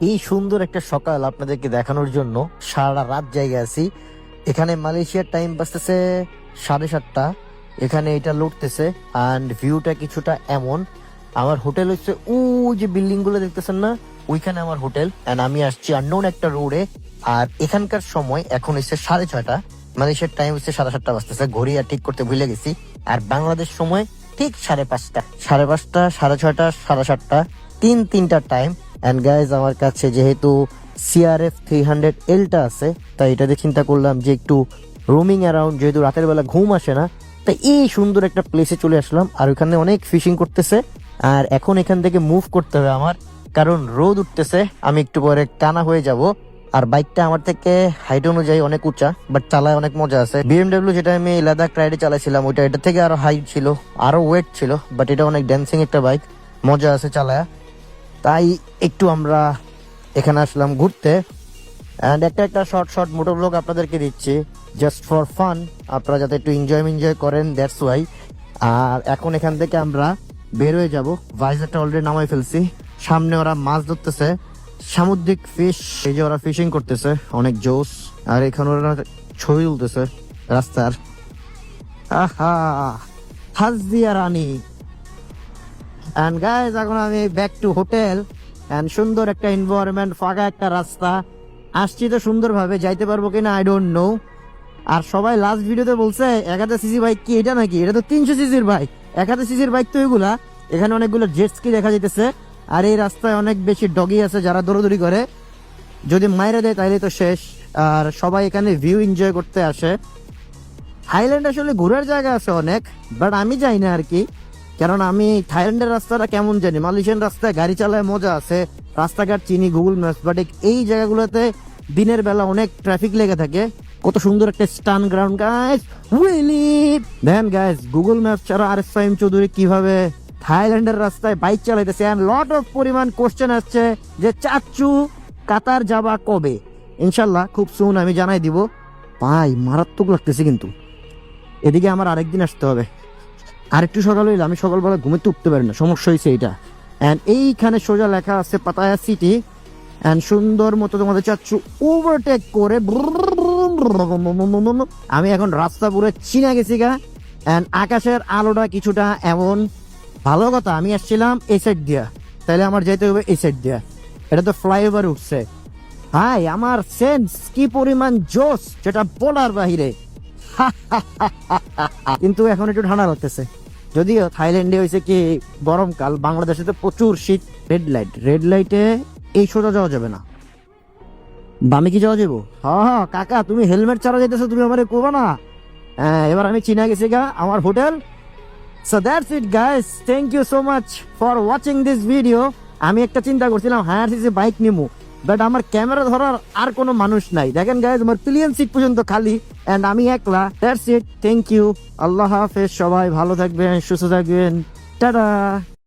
এই সুন্দর একটা সকাল আপনাদেরকে দেখানোর জন্য সারা রাত জায়গায় আছি। এখানে মালয়েশিয়ার টাইম বাজতেছে সাড়ে সাতটা। এখানে এটা লুটতেছে অ্যান্ড ভিউটা কিছুটা এমন। আমার হোটেল হচ্ছে ও যে বিল্ডিংগুলো দেখতেছেন না? ওইখানে আমার হোটেল এন্ড আমি আসছি আননোন একটা রোডে আর এখানকার সময় এখন হচ্ছে সাড়ে ছয়টা। মালয়েশিয়ার টাইম হচ্ছে সাড়ে সাতটা বাজতেছে। ঘড়ি আর ঠিক করতে ভুলে গেছি। আর বাংলাদেশ সময় ঠিক সাড়ে পাঁচটা। সাড়ে পাঁচটা, সাড়ে ছয়টা, সাড়ে সাতটা, তিন তিনটা টাইম অ্যান্ড গাইজ আমার কাছে যেহেতু সিআরএফ থ্রি হান্ড্রেড এলটা আছে, তাই এটাতে চিন্তা করলাম যে একটু রোমিং অ্যারাউন্ড যেহেতু রাতের বেলা ঘুম আসে না, তাই এই সুন্দর একটা প্লেসে চলে আসলাম। আর ওখানে অনেক ফিশিং করতেছে। আর এখন এখান থেকে মুভ করতে হবে আমার, কারণ রোদ উঠতেছে, আমি একটু পরে কানা হয়ে যাব। আর বাইকটা আমার থেকে হাইট অনুযায়ী অনেক উঁচা বাট চালায় অনেক মজা আছে। বিএমডাব্লিউ যেটা আমি লাদাখ রাইডে চালাইছিলাম, ওইটা এটা থেকে আরও হাইট ছিল, আরও ওয়েট ছিল বাট এটা অনেক ড্যান্সিং একটা বাইক মজা আছে চালায়া। তাই একটু আমরা এখানে আসলাম ঘুরতে। অ্যান্ড একটা একটা শর্ট শর্ট মোটো ব্লগ আপনাদেরকে দিচ্ছি জাস্ট ফর ফান আপনারা যাতে একটু এনজয় এনজয় করেন দ্যাটস ওয়াই আর এখন এখান থেকে আমরা বের হয়ে যাব। ভাইজারটা অলরেডি নামাই ফেলছি। সামনে ওরা মাছ ধরতেছে। সামুদ্রিক ফিশ এই যে ওরা ফিশিং করতেছে, অনেক জোস আর এখানে ওরা ছবি তুলতেছে রাস্তার। আহা! হাজদিয়া রানী। অ্যান্ড গাইজ এখন আমি ব্যাক টু হোটেল অ্যান্ড সুন্দর একটা এনভায়রনমেন্ট ফাঁকা একটা রাস্তা। আসছি তো সুন্দরভাবে, যাইতে পারব কিনা আই ডোন্ট নো আর সবাই লাস্ট ভিডিওতে বলছে এক হাজার সিসি বাইক কি, এটা নাকি? এটা তো তিনশো সিসির বাইক এক হাজার সিসির বাইক তো এগুলা। এখানে অনেকগুলো জেটস্কি দেখা যাইতেছে। আর এই রাস্তায় অনেক বেশি ডগি আছে যারা দৌড়দৌড়ি করে। যদি মাইরে দেয় তাহলে তো শেষ। আর সবাই এখানে ভিউ এনজয় করতে আসে। হাইল্যান্ড আসলে ঘোরার জায়গা আছে অনেক বাট আমি যাই না আর কি। কারণ আমি থাইল্যান্ডের রাস্তাটা কেমন জানি? মালয়েশিয়ান রাস্তায় গাড়ি চালায় মজা আছে, রাস্তাঘাট চিনি, গুগল ম্যাপস বাট এই জায়গাগুলোতে দিনের বেলা অনেক ট্রাফিক লেগে থাকে। কত সুন্দর একটা স্টান গ্রাউন্ড গাইস উইলি দেন গাইস গুগল ম্যাপ ছাড়া আর এস ফাইম চৌধুরী কীভাবে থাইল্যান্ডের রাস্তায় বাইক চালাইতেছে? এন্ড লট অফ পরিমাণ কোশ্চেন আসছে যে, চাচ্চু, কাতার যাবা কবে? ইনশাল্লাহ, খুব সুন আমি জানাই দিব। ভাই, মারাত্মক লাগতেছে কিন্তু। এদিকে আমার আরেকদিন আসতে হবে। আরেকটু সকাল হইলে আমি সকালবেলা ঘুমেতে উঠতে পারি না, সমস্যা হয়েছে এইটা। অ্যান্ড এইখানে সোজা লেখা আছে পাতায়া সিটি অ্যান্ড সুন্দর মতো তোমাদের চাচ্ছু ওভারটেক করে আমি এখন রাস্তা পুরো চিনা গেছি গা। অ্যান্ড আকাশের আলোটা কিছুটা এমন। ভালো কথা, আমি আসছিলাম এই সাইড দিয়া। তাহলে আমার যেতে হবে এই সাইড দিয়া। এটা তো ফ্লাইওভার উঠছে। হাই আমার সেন্স কি পরিমাণ জোস যেটা বলার বাহিরে। কিন্তু এখন একটু ঠান্ডা লাগতেছে। যদিও থাইল্যান্ডে হয়েছে কি, গরমকাল, বাংলাদেশে তো প্রচুর শীত রেড লাইট রেড লাইটে এই সোজা যাওয়া যাবে না। বামে কি যাওয়া যাব? হ্যাঁ হ্যাঁ কাকা, তুমি হেলমেট ছাড়া যেতেছো তুমি আমারে কোবা না। হ্যাঁ এবার আমি চিনা গেছি গা, আমার hotel. So that's it guys thank you so much for watching this video আমি একটা চিন্তা করছিলাম, হায়ার সিসি বাইক নিমু। বাট আমার ক্যামেরা ধরার আর কোনো মানুষ নাই। দেখেন গাইজ আমার প্লিয়ান সিট পর্যন্ত খালি। অ্যান্ড আমি একলা। দ্যাটস ইট থ্যাংক ইউ আল্লাহ হাফেজ। সবাই ভালো থাকবেন, সুস্থ থাকবেন। টাটা।